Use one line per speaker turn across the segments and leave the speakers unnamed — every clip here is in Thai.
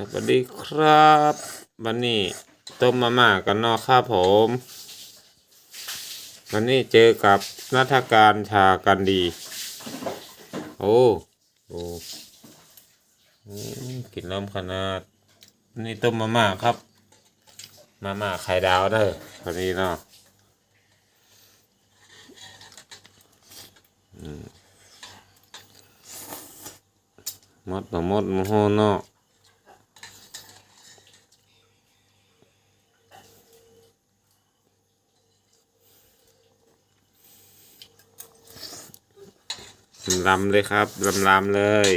สวัสดีครับ วันนี้ต้มมาม่ากันเนอกครับผม วันนี้เจอกับนัฐการชากันดี โอ้โอ้อืมกินล้มขนาด นี่ต้มมาม่าครับ มาม่าไข่ดาวเด้อวันนี้เนาะมหมดต่อหมดมโหเนาะ ลำเลยครับลำลำเลย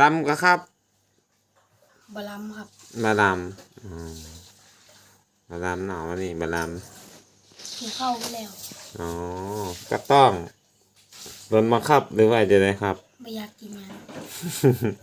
ลำก็ครับ
บะลัมครับ
มาลำอืมมาลำหนอวันนี้มาล
กินข้าวไปแล้วำ
อ๋อก็ต้อง โดนบังคับหรือว่าจะได้ครับ
ไม่อยากกินหยัง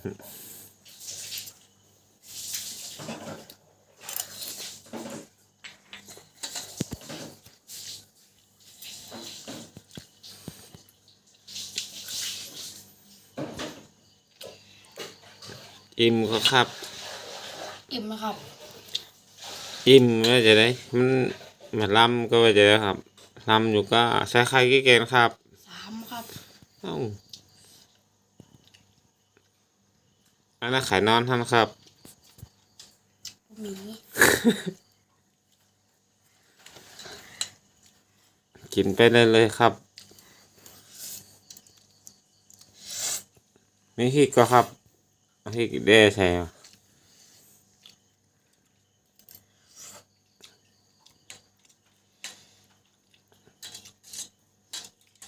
อิ่มก็ครับ
อิ่มนะครับ
อิ่มว่าจะได้มันมันลำก็ว่าจะได้ครับลำอยู่ก็ใช้ไข่กี่เกณฑ์ครับ
สามครับ
เอ้าอันนั้นไข่นอนท่านครับ
หมี
กินไปเลยเลยครับนี่พริกก็ครับพริกแด้ใช่ไหม